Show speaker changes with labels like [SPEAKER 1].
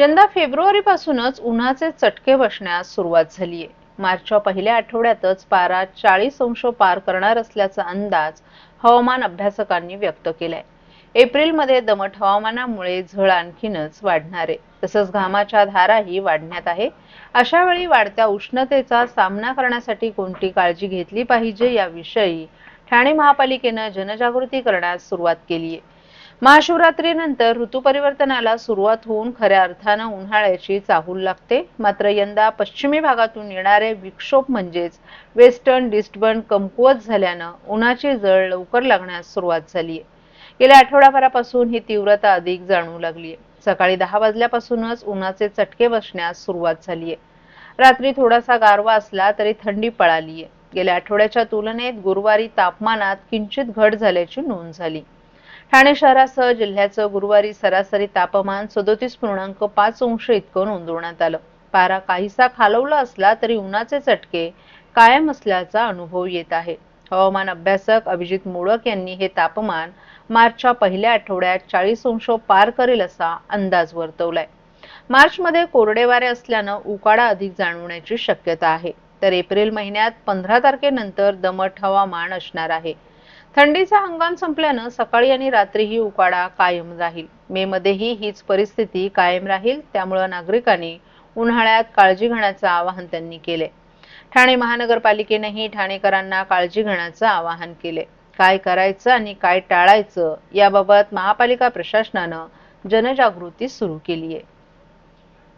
[SPEAKER 1] यंदा फेब्रुवारीपासूनच उन्हाचे चटके बसण्यास सुरुवात झालीये. मार्चच्या पहिल्या आठवड्यातच पारा चाळीस अंश पार करणार असल्याचा अंदाज हवामान अभ्यासकांनी व्यक्त केलाय. एप्रिलमध्ये दमट हवामानामुळे झळ आणखीनच वाढणार. आहे तसंच घामाच्या धाराही वाढण्यात आहे. अशा वेळी वाढत्या उष्णतेचा सामना करण्यासाठी कोणती काळजी घेतली पाहिजे याविषयी ठाणे महापालिकेनं जनजागृती करण्यास सुरुवात केली आहे महाशिवरात्रीनंतर ऋतुपरिवर्तनाला सुरुवात होऊन खऱ्या अर्थानं उन्हाळ्याची चाहूल लागते. मात्र यंदा पश्चिमी भागातून येणारे विक्षोभ म्हणजेच वेस्टर्न डिस्टर्बन कमकुवत झाल्यानं उन्हाची जळ लवकर लागण्यास सुरुवात झाली आहे गेल्या आठवडाभरापासून ही तीव्रता अधिक जाणवू लागली आहे सकाळी दहा वाजल्यापासूनच उन्हाचे चटके बसण्यास सुरुवात झाली आहे रात्री थोडासा गारवा असला तरी थंडी पळाली आहे गेल्या आठवड्याच्या तुलनेत गुरुवारी तापमानात किंचित घट झाल्याची नोंद झाली. ठाणे शहरासह जिल्ह्याचं गुरुवारी सरासरी तापमान सदोतीस पूर्णांक पाच अंश इतकं नोंदवण्यात आलं. पारा काहीसा खालवला असला तरी उन्हाचे चटके कायम असल्याचा अनुभव येत आहे. हवामान अभ्यासक अभिजित मोडक यांनी हे तापमान मार्चच्या पहिल्या आठवड्यात चाळीस अंश पार करेल असा अंदाज वर्तवलाय. मार्चमध्ये कोरडे वारे असल्यानं उकाडा अधिक जाणवण्याची शक्यता आहे. तर एप्रिल महिन्यात पंधरा तारखेनंतर दमट हवामान असणार आहे. थंडीचा हंगाम संपल्यानं सकाळी आणि रात्रीही उकाडा कायम राहील. मे मध्येही हीच परिस्थिती कायम राहील त्यामुळं नागरिकांनी उन्हाळ्यात काळजी घेण्याचं आवाहन त्यांनी केले. ठाणे महानगरपालिकेनेही ठाणेकरांना काळजी घेण्याचं आवाहन केले. काय करायचं आणि काय टाळायचं याबाबत महापालिका प्रशासनानं जनजागृती सुरू केली आहे